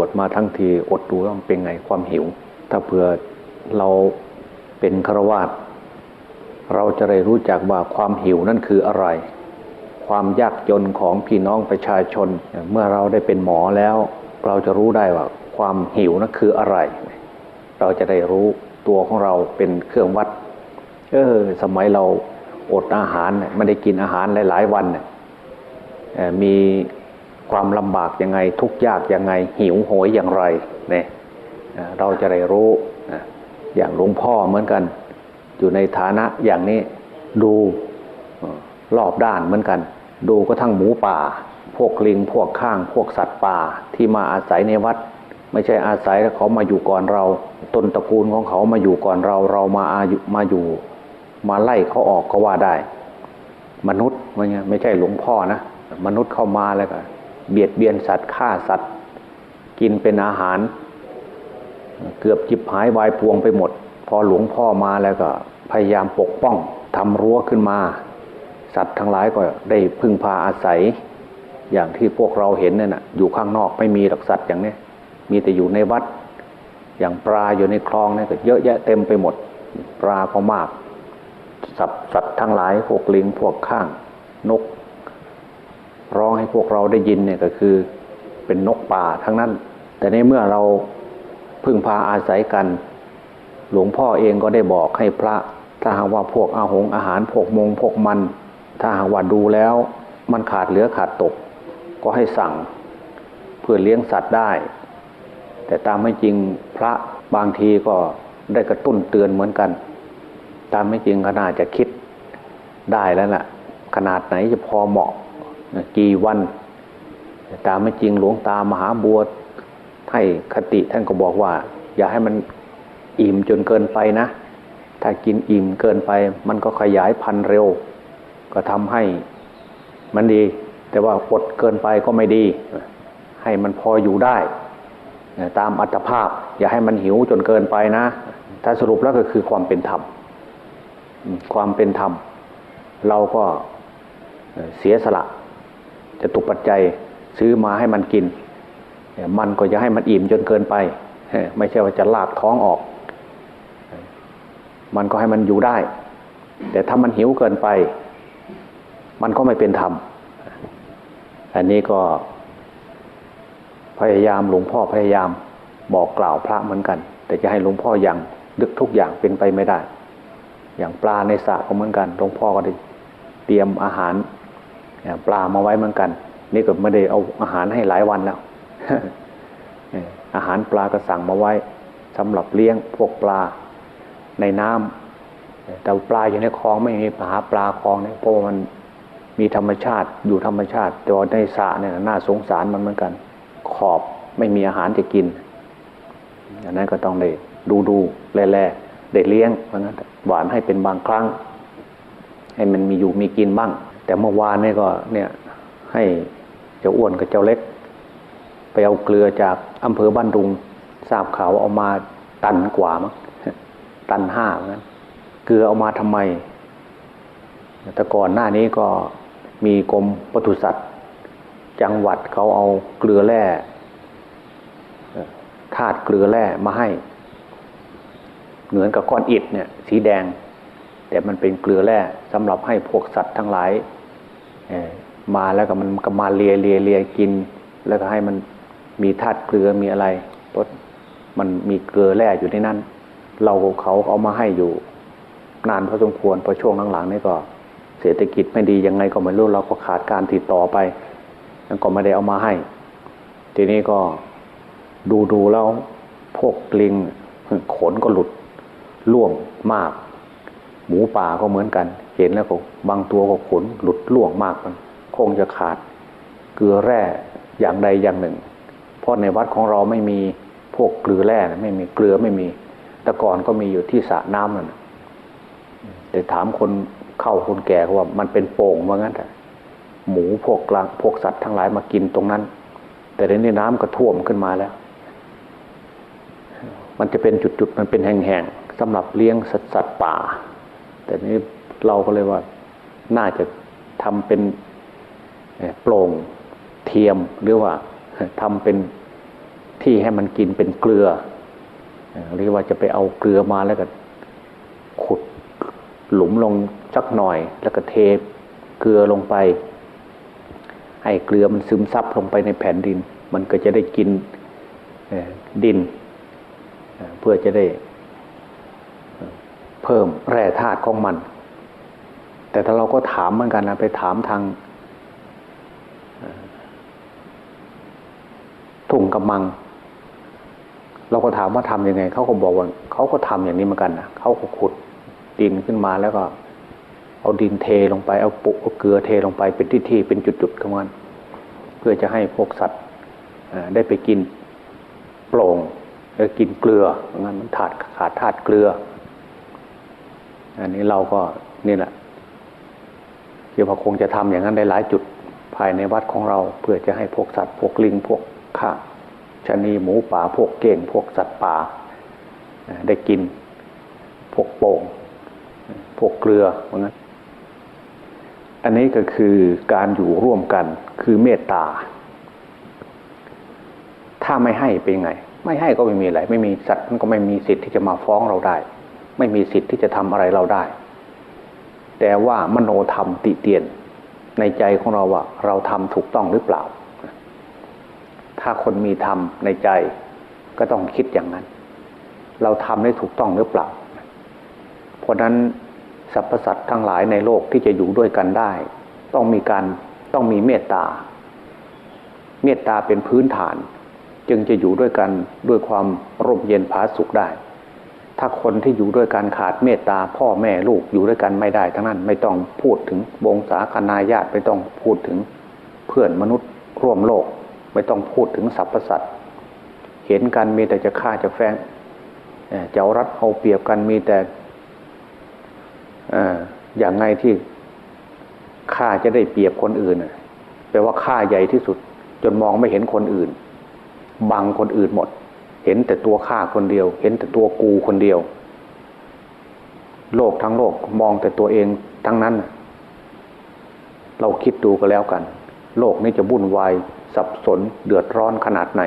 วชมาทั้งทีอดดูว่ามันเป็นไงความหิว ถ้าเผื่อเราเป็นฆราวาสเราจะได้รู้จักว่าความหิวนั่นคืออะไร ความยากจนของพี่น้องประชาชน เมื่อเราได้เป็นหมอแล้ว เราจะรู้ได้ว่าความหิวนั่นคืออะไร เราจะได้รู้ตัวของเราเป็นเครื่องวัดเออสมัยเราอดอาหารไม่ได้กินอาหารหลาย ๆ วันมี ความลำบากยังไง ทุกยากยังไง หิวโหยอย่างไรเนี่ยเราจะได้รู้อย่างหลวงพ่อเหมือนกัน อยู่ในฐานะอย่างนี้ดูเอ่อรอบด้านเหมือนกัน ดูก็ทั้งหมูป่า พวกลิงพวกข้าง พวกสัตว์ป่าที่มาอาศัยในวัด ไม่ใช่อาศัยแล้วเขามาอยู่ก่อนเราต้นตระกูลของเขามาอยู่ก่อนเราเรามาอายุมาอยู่ มาไล่เขาออกก็ว่าได้ มนุษย์ว่าไงไม่ใช่หลวงพ่อนะมนุษย์เข้ามาแล้วก็ เบียดเบียนสัตว์ฆ่าสัตว์ กินเป็นอาหาร เกือบจิบหายวายพวงไปหมด พอหลวงพ่อมาแล้วก็ พยายามปกป้องทำรั้วขึ้นมา สัตว์ทั้งหลายก็ได้พึ่งพาอาศัย อย่างที่พวกเราเห็นเนี่ยนะอยู่ข้างนอกไม่มีหลักสัตว์อย่างนี้มีแต่อยู่ในวัด อย่างปลาอยู่ในคลองนี่ก็เยอะแยะเต็มไปหมด ปลาก็มากสัตว์สัตว์ทั้งหลายพวกลิงพวกข้างนก ร้องให้พวกเราได้ยินเนี่ยก็คือเป็นนกป่าทั้งนั้น แต่ในเมื่อเราพึ่งพาอาศัยกัน หลวงพ่อเองก็ได้บอกให้พระ ถ้าหากว่าพวกอาหงอาหารพวกมงพวกมัน ถ้าหากว่าดูแล้วมันขาดเหลือขาดตก ก็ให้สั่งเพื่อเลี้ยงสัตว์ได้ แต่ตามไม่จริงพระบางทีก็ได้กระตุ้นเตือนเหมือนกัน ตามไม่จริงก็น่าจะคิดได้แล้วล่ะ ขนาดไหนจะพอเหมาะ กี่วันแต่ตามไม่จริงหลวงตามหาบัวให้คติท่านก็บอกว่า อย่าให้มันอิ่มจนเกินไปนะ ถ้ากินอิ่มเกินไป มันก็ขยายพันธุ์เร็ว ก็ทำให้มันดี แต่ว่าอดเกินไปก็ไม่ดี ให้มันพออยู่ได้ ตามอัตภาพ อย่าให้มันหิวจนเกินไปนะ ถ้าสรุปแล้วก็คือความเป็นธรรมความเป็นธรรม เราก็เสียสละ จะตุปัจจัยซื้อมาให้มันกิน มันก็จะให้มันอิ่มจนเกินไป ไม่ใช่ว่าจะลากท้องออก มันก็ให้มันอยู่ได้ แต่ถ้ามันหิวเกินไป มันก็ไม่เป็นธรรม อันนี้ก็ พยายามหลวงพ่อพยายามบอกกล่าวพระเหมือนกัน แต่จะให้หลวงพ่ออย่างดึกทุกอย่างเป็นไปไม่ได้ อย่างปลาในสระก็เหมือนกันหลวงพ่อก็ได้เตรียมอาหาร ปลามาไว้เหมือนกัน นี่ก็ไม่ได้เอาอาหารให้หลายวันแล้วอาหารปลาก็สั่งมาไว้สำหรับเลี้ยงพวกปลาในน้ำแต่ปลาอยู่ในคลองไม่มีหาปลาคลองเนี่ยเพราะว่ามันมีธรรมชาติอยู่ธรรมชาติแต่ในสระเนี่ยน่าสงสารมันเหมือนกัน ขอบไม่มีอาหารจะกินอันนั้นก็ต้องได้ดูดูแลแลได้เลี้ยงเพราะงั้นหวานให้เป็นบางครั้ง ให้มันมีอยู่มีกินบ้าง แต่เมื่อวานนี่ก็เนี่ยให้เจ้าอ้วนกับเจ้าเล็ก ไปเอาเกลือจากอำเภอบ้านดุงทราบข่าวเอามาตันกว่ามั้งตันห้าเหมือนกันเกลือเอามาทำไม แต่ก่อนหน้านี้ก็มีกรมปศุสัตว์ จังหวัดเขาเอาเกลือแร่ธาตุเกลือแร่มาให้ เหมือนกับก้อนอิฐเนี่ยสีแดง แต่มันเป็นเกลือแร่สำหรับให้พวกสัตว์ทั้งหลาย มาแล้วก็มันก็มาเลียเลียเลียกิน แล้วก็ให้มันมีธาตุเกลือมีอะไรเพราะมันมีเกลือแร่อยู่ในนั้น เราเขาเอามาให้อยู่ นานพอสมควรพอช่วงหลังๆนี่ก็ เศรษฐกิจไม่ดียังไงก็ไม่รู้เราก็ขาดการติดต่อไปนั่นก็ไม่ได้เอามาให้ ทีนี้ก็ดูดูแล้วพวกลิงขนก็หลุดล่วงมาก หมูป่าก็เหมือนกัน เห็นแล้วก็บางตัวก็ขนหลุดล่วงมากมันคงจะขาด เกลือแร่อย่างใดอย่างหนึ่ง เพราะในวัดของเราไม่มีพวกเกลือแร่ไม่มีเกลือไม่มี แต่ก่อนก็มีอยู่ที่สระน้ำนั่นแต่ถามคนเข้าคนแก่เขาว่า มันเป็นโป่งว่างั้นแต่หมูพวกกลางพวกสัตว์ทั้งหลายมากินตรงนั้น แต่ในนี้น้ำก็ท่วมขึ้นมาแล้ว มันจะเป็นจุดๆมันเป็นแห่งๆสำหรับเลี้ยงสัตว์สัตว์ป่า แต่นี้ เราก็เลยว่าน่าจะทำเป็นโปร่งเทียมหรือว่าทำเป็นที่ให้มันกินเป็นเกลือหรือว่าจะไปเอาเกลือมาแล้วก็ขุดหลุมลงสักหน่อย แล้วก็เทเกลือลงไป ให้เกลือมันซึมซับลงไปในแผ่นดิน มันก็จะได้กินดิน เพื่อจะได้เพิ่มแร่ธาตุของมัน แต่ถ้าเราก็ถามเหมือนกันนะไปถามทางถุงกำมัง เราก็ถามว่าทำยังไงเขาก็บอกว่าเขาก็ทำอย่างนี้เหมือนกันนะเขาก็ขุดดินขึ้นมาแล้วก็ เอาดินเทลงไปเอาปุเอาเกลือเทลงไปเป็นที่ที่เป็นจุดๆของมันเพื่อจะให้พวกสัตว์ได้ไปกินโปร่งแล้วกินเกลืองั้นมันขาดขาดธาตุเกลือ อันนี้เราก็นี่แหละ เกี่ยวกับคงจะทำอย่างนั้นได้หลายจุดภายในวัดของเรา เพื่อจะให้พวกสัตว์พวกลิงพวกข้าชนีหมูป่าพวกเก่งพวกสัตว์ป่า ได้กินพวกโป่งพวกเกลือเหมือนกันอันนี้ก็คือการอยู่ร่วมกันคือเมตตา ถ้าไม่ให้เป็นไง ไม่ให้ก็ไม่มีอะไร ไม่มีสัตว์มันก็ไม่มีสิทธิ์ที่จะมาฟ้องเราได้ ไม่มีสิทธิ์ที่จะทำอะไรเราได้ แต่ว่ามโนธรรมติเตียน ในใจของเราว่าเราทำถูกต้องหรือเปล่า ถ้าคนมีธรรมในใจก็ต้องคิดอย่างนั้น เราทำได้ถูกต้องหรือเปล่า เพราะนั้นสรรพสัตว์ทั้งหลายในโลกที่จะอยู่ด้วยกันได้ ต้องมีการต้องมีเมตตา เมตตาเป็นพื้นฐาน จึงจะอยู่ด้วยกันด้วยความร่มเย็นผาสุขได้ ถ้าคนที่อยู่ด้วยกันขาดเมตตาพ่อแม่ลูกอยู่ด้วยกันไม่ได้ ทั้งนั้นไม่ต้องพูดถึงวงศาคณาญาติไม่ต้องพูดถึงเพื่อนมนุษย์ร่วมโลก ไม่ต้องพูดถึงสรรพสัตว์เห็นกันมีแต่จะฆ่าจะแฝงจะเอารัดเอาเปรียบกันมีแต่อย่างไงที่ข้าจะได้เปรียบคนอื่นแปลว่าข้าใหญ่ที่สุด จนมองไม่เห็นคนอื่น บังคนอื่นหมด เห็นแต่ตัวข้าคนเดียว เห็นแต่ตัวกูคนเดียว โลกทั้งโลกมองแต่ตัวเองทั้งนั้น เราคิดดูก็แล้วกัน โลกนี้จะวุ่นวายสับสนเดือดร้อนขนาดไหน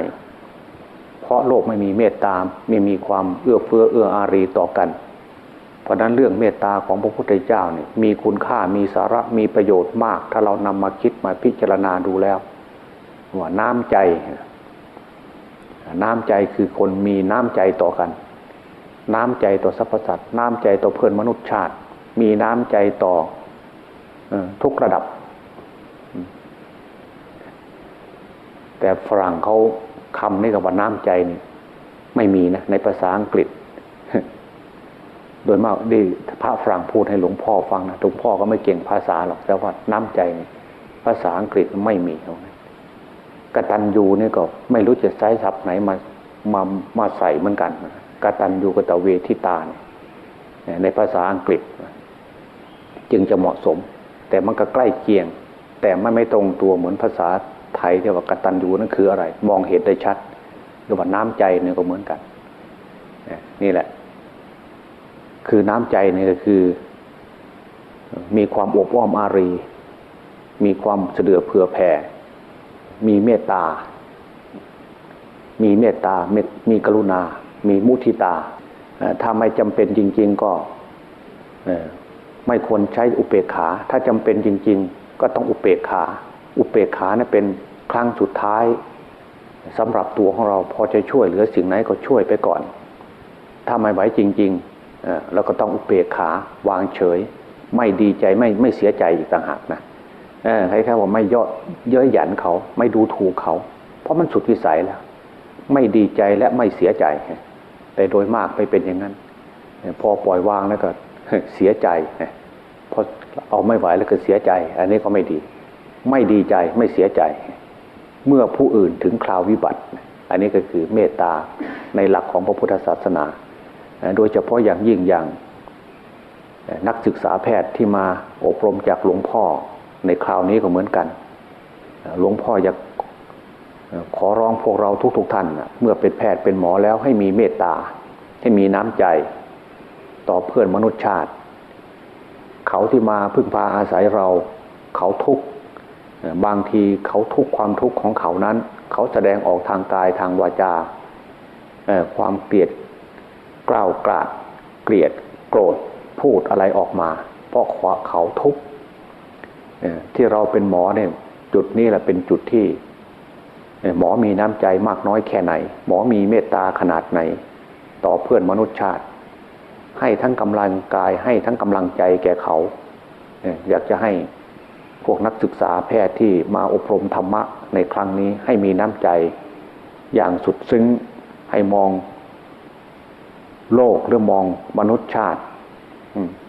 เพราะโลกไม่มีเมตตาไม่มีความเอื้อเฟื้อเอื้ออารีต่อกัน เพราะนั้นเรื่องเมตตาของพระพุทธเจ้าเนี่ยมีคุณค่ามีสาระมีประโยชน์มาก ถ้าเรานำมาคิดมาพิจารณาดูแล้วว่าน้ำใจ น้ำใจคือคนมีน้ำใจต่อกัน น้ำใจต่อสรรพสัตว์น้ำใจต่อเพื่อนมนุษยชาติ มีน้ำใจต่อทุกระดับ แต่ฝรั่งเขาคำนี้กับว่าน้ำใจนี่ไม่มีนะในภาษาอังกฤษ โดยมากดีพระฝรั่งพูดให้หลวงพ่อฟังนะหลวงพ่อก็ไม่เก่งภาษาหรอกแต่ว่าน้ำใจภาษาอังกฤษไม่มีตรงนั้น กตัญญูนี่ก็ไม่รู้จะใช้ศัพท์ไหนมามามาใส่เหมือนกันกตัญญูกตเวทิตาในภาษาอังกฤษ จึงจะเหมาะสม แต่มันก็ใกล้เคียง แต่ไม่ไม่ตรงตัวเหมือนภาษาไทยที่ว่ากตัญญูนั่นคืออะไร มองเห็นได้ชัดหรือว่าน้ำใจเนี่ยก็เหมือนกันนี่แหละ คือน้ำใจนี่ก็คือ มีความอบอ้อมอารี มีความเสดือเผื่อแผ่ มีเมตตา มีเมตตา มีกรุณา มีมุทิตา ถ้าไม่จำเป็นจริง ๆ ก็ไม่ควรใช้อุเบกขา ถ้าจำเป็นจริง ๆ ก็ต้องอุเบกขา อุเบกขานะเป็นครั้งสุดท้ายสำหรับตัวของเราพอจะช่วยเหลือสิ่งไหนก็ช่วยไปก่อน ถ้าไม่ไหวจริงๆเราก็ต้องอุเบกขาวางเฉย ไม่ดีใจไม่ไม่เสียใจอีกต่างหากนะ ใครๆว่าไม่ย่อเย้ยหยันเขา ไม่ดูถูกเขา เพราะมันสุดวิสัยแล้ว ไม่ดีใจและไม่เสียใจ แต่โดยมากไม่เป็นอย่างนั้น พอปล่อยวางแล้วก็เสียใจพอเอาไม่ไหวแล้วก็เสียใจ อันนี้ก็ไม่ดี ไม่ดีใจไม่เสียใจ เมื่อผู้อื่นถึงคราววิบัติ อันนี้ก็คือเมตตาในหลักของพระพุทธศาสนา โดยเฉพาะอย่างยิ่งอย่างนักศึกษาแพทย์ที่มาอบรมจากหลวงพ่อ ในคราวนี้ก็เหมือนกันหลวงพ่ออยากขอร้องพวกเราทุกๆทท่าน เมื่อเป็นแพทย์เป็นหมอแล้วให้มีเมตตา ให้มีน้ำใจ ต่อเพื่อนมนุษยชาติ เขาที่มาพึ่งพาอาศัยเรา เขาทุกบางทีเขาทุกความทุกข์ของเขานั้น เขาแสดงออกทางกายทางวาจาความเกลียดกล้าวกราดเกลียดโกรธพูดอะไรออกมา เพราะเขาทุกข์ ที่เราเป็นหมอเนี่ยจุดนี้แหละเป็นจุดที่หมอมีน้ำใจมากน้อยแค่ไหน หมอมีเมตตาขนาดไหน ต่อเพื่อนมนุษยชาติ ให้ทั้งกำลังกายให้ทั้งกำลังใจแก่เขา อยากจะให้พวกนักศึกษาแพทย์ที่มาอบรมธรรมะในครั้งนี้ให้มีน้ำใจอย่างสุดซึ้งให้มองโลกหรือมองมนุษยชาติ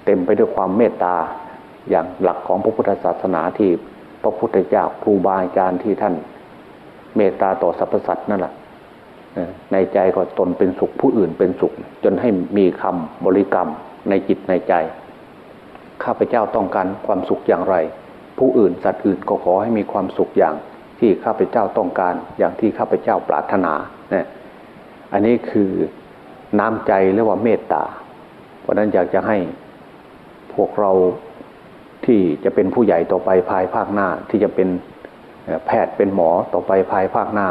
เต็มไปด้วยความเมตตา อย่างหลักของพระพุทธศาสนาที่พระพุทธเจ้าครูบาอาจารย์ที่ท่านเมตตาต่อสรรพสัตว์นั่นแหละในใจก็ตนเป็นสุขผู้อื่นเป็นสุข จนให้มีคำบริกรรมในจิตในใจ ข้าพเจ้าต้องการความสุขอย่างไร ผู้อื่นสัตว์อื่นก็ขอให้มีความสุขอย่างที่ข้าพเจ้าต้องการอย่างที่ข้าพเจ้าปรารถนาเนี่ยอันนี้คือน้ำใจเรียกว่าเมตตา เพราะฉะนั้นอยากจะให้พวกเรา ที่จะเป็นผู้ใหญ่ต่อไปภายภาคหน้า ที่จะเป็นแพทย์เป็นหมอต่อไปภายภาคหน้า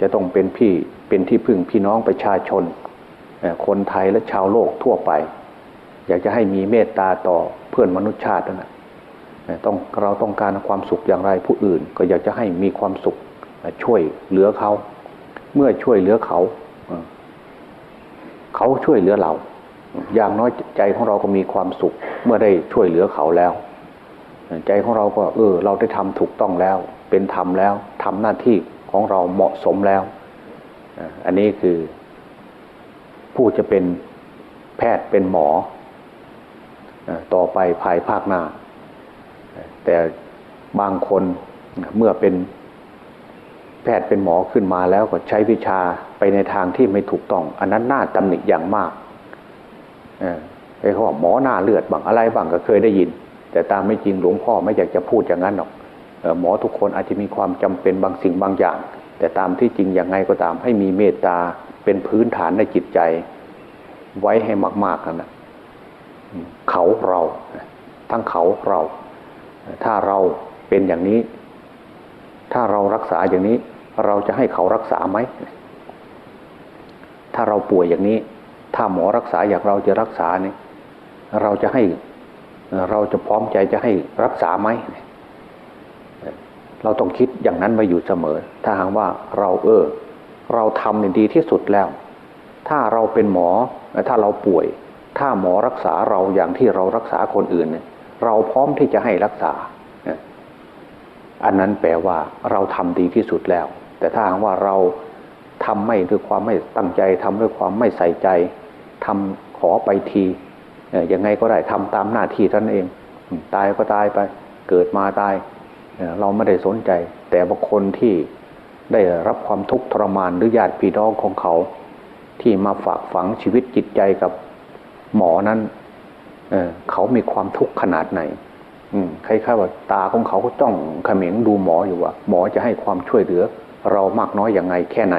จะต้องเป็นพี่เป็นที่พึ่งพี่น้องประชาชน คนไทยและชาวโลกทั่วไป อยากจะให้มีเมตตาต่อเพื่อนมนุษยชาตินะต้องเราต้องการความสุขอย่างไรผู้อื่น ก็อยากจะให้มีความสุขช่วยเหลือเขา เมื่อช่วยเหลือเขา เขาช่วยเหลือเรา อย่างน้อยใจของเราก็มีความสุข เมื่อได้ช่วยเหลือเขาแล้ว ใจของเราก็เออ เราได้ทำถูกต้องแล้ว เป็นธรรมแล้วทำหน้าที่ของเราเหมาะสมแล้ว อันนี้คือ ผู้จะเป็นแพทย์เป็นหมอ ต่อไปภายภาคหน้า แต่บางคนเมื่อเป็นแพทย์เป็นหมอขึ้นมาแล้วก็ใช้วิชาไปในทางที่ไม่ถูกต้อง อันนั้นน่าตำหนิอย่างมากไอ้เขาบอกหมอหน้าเลือดบางอะไรบางก็เคยได้ยิน แต่ตามไม่จริงหลวงพ่อไม่อยากจะพูดอย่างนั้นหรอกหมอทุกคนอาจจะมีความจำเป็นบางสิ่งบางอย่าง แต่ตามที่จริงอย่างไงก็ตามให้มีเมตตาเป็นพื้นฐานในจิตใจ ไว้ให้มากๆนั่นนะเขาเราทั้งเขาเรา ถ้าเราเป็นอย่างนี้ ถ้าเรารักษาอย่างนี้ เราจะให้เขารักษาไหมถ้าเราป่วยอย่างนี้ ถ้าหมอรักษาอย่างเราจะรักษาเนี่ยเราจะให้ เราจะพร้อมใจจะให้รักษาไหมเราต้องคิดอย่างนั้นไว้อยู่เสมอ ถ้าหากว่าเราเออ เราทำเนี่ยดีที่สุดแล้ว ถ้าเราเป็นหมอถ้าเราป่วย ถ้าหมอรักษาเราอย่างที่เรารักษาคนอื่นเนี่ยเราพร้อมที่จะให้รักษา อันนั้นแปลว่าเราทำดีที่สุดแล้ว แต่ถ้าหากว่าเราทำไม่ด้วยความไม่ตั้งใจทำด้วยความไม่ใส่ใจทำขอไปที ยังไงก็ได้ทำตามหน้าที่ท่านเอง ตายก็ตายไป เกิดมาตาย เราไม่ได้สนใจ แต่บางคนที่ได้รับความทุกข์ทรมานหรือญาติพี่น้องของเขา ที่มาฝากฝังชีวิตจิตใจกับหมอนั้นเเขามีความทุกข์ขนาดไหนคล้ายๆว่าตาของเขาก็จ้องเขม็งดูหมออยู่ว่า หมอจะให้ความช่วยเหลือ เรามากน้อยอย่างไงแค่ไหน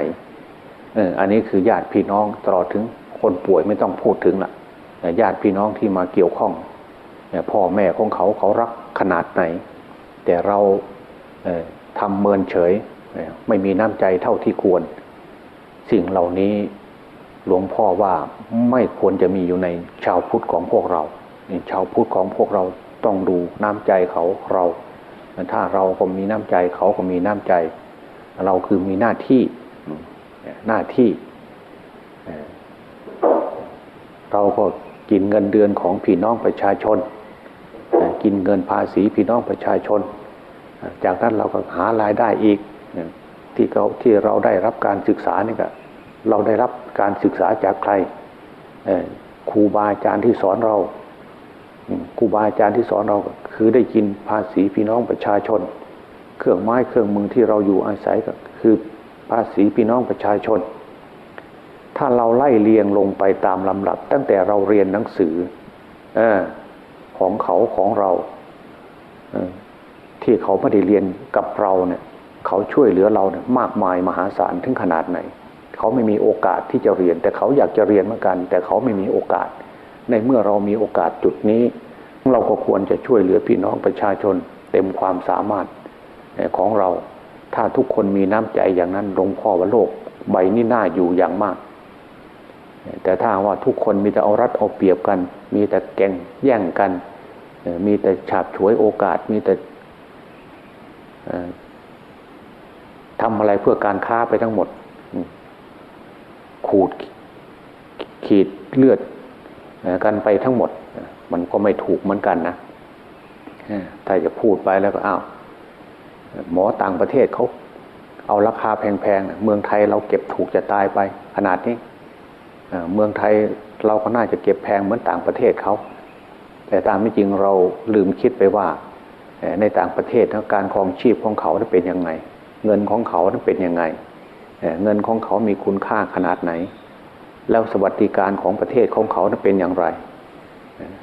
อออันนี้คือญาติพี่น้องตลอดถึงคนป่วยไม่ต้องพูดถึงละแต่ ญาติพี่น้องที่มาเกี่ยวข้องพ่อแม่ของเขาเขารักขนาดไหน แต่เราทำเมินเฉย ไม่มีน้ำใจเท่าที่ควร สิ่งเหล่านี้หลวงพ่อว่าไม่ควรจะมีอยู่ในชาวพุทธของพวกเราชาวพุทธของพวกเราต้องดูน้ำใจเขาเรา ถ้าเราก็มีน้ำใจเขาก็มีน้ำใจ เราคือมีหน้าที่หน้าที่ เราก็ กินเงินเดือนของพี่น้องประชาชน กินเงินภาษีพี่น้องประชาชน จากนั้นเราก็หารายได้อีกที่เขาที่เราได้รับการศึกษานี่ก็เราได้รับการศึกษาจากใครครูบาอาจารย์ที่สอนเราครูบาอาจารย์ที่สอนเราก็คือได้กินภาษีพี่น้องประชาชน เครื่องไม้เครื่องมือที่เราอยู่อาศัยก็คือภาษีพี่น้องประชาชน ถ้าเราไล่เรียงลงไปตามลำดับ ตั้งแต่เราเรียนหนังสืออของเขาของเราที่เขาไม่ได้เรียนกับเราเนี่ย เขาช่วยเหลือเราเนี่ยมากมายมหาศาลถึงขนาดไหน เขาไม่มีโอกาสที่จะเรียน แต่เขาอยากจะเรียนเหมือนกัน แต่เขาไม่มีโอกาส ในเมื่อเรามีโอกาสจุดนี้ เราก็ควรจะช่วยเหลือพี่น้องประชาชน เต็มความสามารถของเรา ถ้าทุกคนมีน้ำใจอย่างนั้นหลวงพ่อว่าโลก ใบนี้น่าอยู่อย่างมาก แต่ถ้าว่าทุกคนมีแต่เอารัดเอาเปรียบกัน มีแต่แก่งแย่งกัน มีแต่ฉาบฉวยโอกาส มีแต่ทำอะไรเพื่อการค้าไปทั้งหมด ขูดขีดเลือดกันไปทั้งหมด มันก็ไม่ถูกเหมือนกันนะถ้าจะพูดไปแล้วก็อ้าวหมอต่างประเทศเขาเอาราคาแพงๆ เมืองไทยเราเก็บถูกจะตายไป ขนาดนี้ เมืองไทยเราก็น่าจะเก็บแพงเหมือนต่างประเทศเขา แต่ตามไม่จริงเราลืมคิดไปว่าในต่างประเทศการครองชีพของเขาเป็นยังไง เงินของเขาเป็นยังไง เงินของเขามีคุณค่าขนาดไหน แล้วสวัสดิการของประเทศของเขาเป็นอย่างไร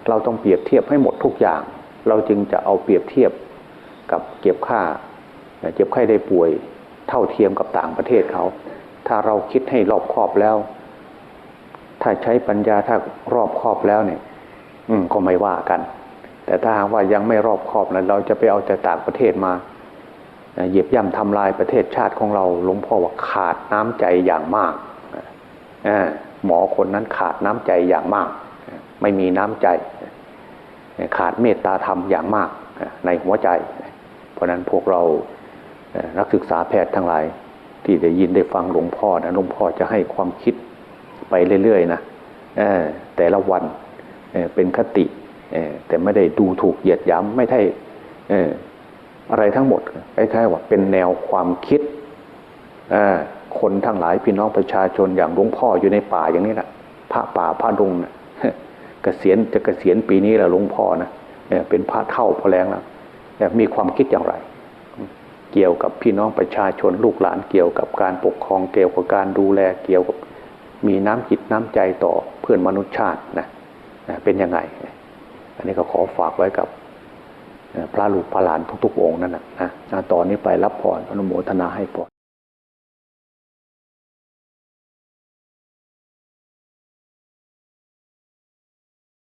เราต้องเปรียบเทียบให้หมดทุกอย่าง เราจึงจะเอาเปรียบเทียบกับเก็บค่าเจ็บไข้ได้ป่วยเท่าเทียมกับต่างประเทศเขา ถ้าเราคิดให้รอบคอบแล้ว ถ้าใช้ปัญญาถ้ารอบครอบแล้วเนี่ย อืมก็ไม่ว่ากัน แต่ถ้าหากว่ายังไม่รอบครอบแล้วเราจะไปเอาจากต่างประเทศมาเหยียบย่ำทำลายประเทศชาติของเราหลวงพ่อว่าขาดน้ำใจอย่างมากหมอคนนั้นขาดน้ำใจอย่างมาก ไม่มีน้ำใจ ขาดเมตตาธรรมอย่างมากในหัวใจ เพราะนั้นพวกเรานักศึกษาแพทย์ทั้งหลาย ที่ได้ยินได้ฟังหลวงพ่อนะหลวงพ่อจะให้ความคิด ไปเรื่อยๆนะแต่ละวันเป็นคติแต่ไม่ได้ดูถูกเหยียดย้ำไม่ได้อะไรทั้งหมดคล้ายๆว่าเป็นแนวความคิดคนทั้งหลายพี่น้องประชาชนอย่างหลวงพ่ออยู่ในป่าอย่างนี้แหละพระป่าพระดงนะเกษียณจะเกษียณปีนี้แหละหลวงพ่อนะเป็นพระเท่าพอแรงแล้วมีความคิดอย่างไร เกี่ยวกับพี่น้องประชาชนลูกหลานเกี่ยวกับการปกครองเกี่ยวกับการดูแลเกี่ยวกับ มีน้ำจิตน้ำใจต่อเพื่อนมนุษยชาตินะเป็นยังไง อันนี้ก็ขอฝากไว้กับพระลูกพระหลานทุกๆองค์นั่นนะนะตอนนี้ไปรับพรอนุโมทนาให้พร